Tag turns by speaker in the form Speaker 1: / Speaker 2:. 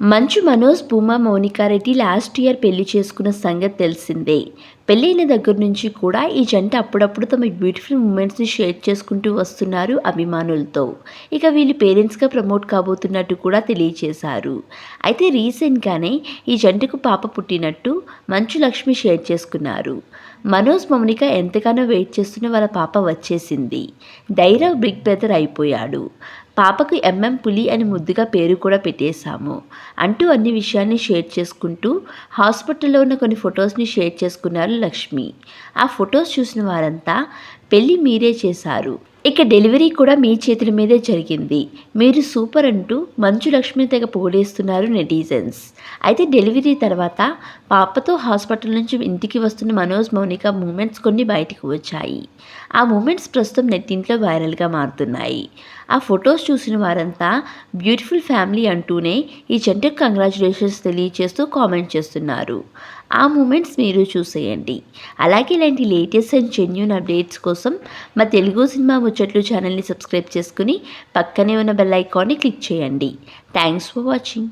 Speaker 1: మంచు Manoj Bhuma Mounika Reddy last year పెళ్ళి చేసుకున్న సంగతి తెలిసిందే. పెళ్ళైన దగ్గర నుంచి కూడా ఈ జంట అప్పుడప్పుడు తమ బ్యూటిఫుల్ మూమెంట్స్ని షేర్ చేసుకుంటూ వస్తున్నారు అభిమానులతో. ఇక వీళ్ళు పేరెంట్స్గా ప్రమోట్ కాబోతున్నట్టు కూడా తెలియచేశారు. అయితే రీసెంట్గానే ఈ జంటకు పాప పుట్టినట్టు మంచు లక్ష్మి షేర్ చేసుకున్నారు. మనోజ్ మౌనిక ఎంతగానో వెయిట్ చేస్తున్న వాళ్ళ పాప వచ్చేసింది. డైరవ్ బిగ్ బ్రదర్ అయిపోయాడు. పాపకు ఎంఎం పులి అని ముద్దుగా పేరు కూడా పెట్టేశాము. అంటూ అన్ని విషయాన్ని షేర్ చేసుకుంటూ హాస్పిటల్లో ఉన్న కొన్ని ఫొటోస్ని షేర్ చేసుకున్నారు లక్ష్మి. ఆ ఫొటోస్ చూసిన వారంతా పెళ్ళి మీరే చేశారు. ఇక డెలివరీ కూడా మీ చేతుల మీదే జరిగింది. మీరు సూపర్ అంటూ మంచు లక్ష్మి తెగ పొగిడేస్తున్నారు నెటిజన్స్. అయితే డెలివరీ తర్వాత పాపతో హాస్పిటల్ నుంచి ఇంటికి వస్తున్న మనోజ్ మౌనిక మూమెంట్స్ కొన్ని బయటకు వచ్చాయి. ఆ మూమెంట్స్ ప్రస్తుతం నెట్టింట్లో వైరల్గా మారుతున్నాయి. ఆ ఫొటోస్ చూసిన వారంతా బ్యూటిఫుల్ ఫ్యామిలీ అంటూనే ఈ జంటకు కంగ్రాచులేషన్స్ తెలియచేస్తూ కామెంట్ చేస్తున్నారు. ఆ మూమెంట్స్ మీరు చూసేయండి. అలాగే ఇలాంటి లేటెస్ట్ అండ్ జెన్యున్ అప్డేట్స్ కోసం కోసం మా తెలుగు సినిమా ముచ్చట్లు ఛానల్ని సబ్స్క్రైబ్ చేసుకుని పక్కనే ఉన్న బెల్ ఐకాన్ని క్లిక్ చేయండి. Thanks for watching.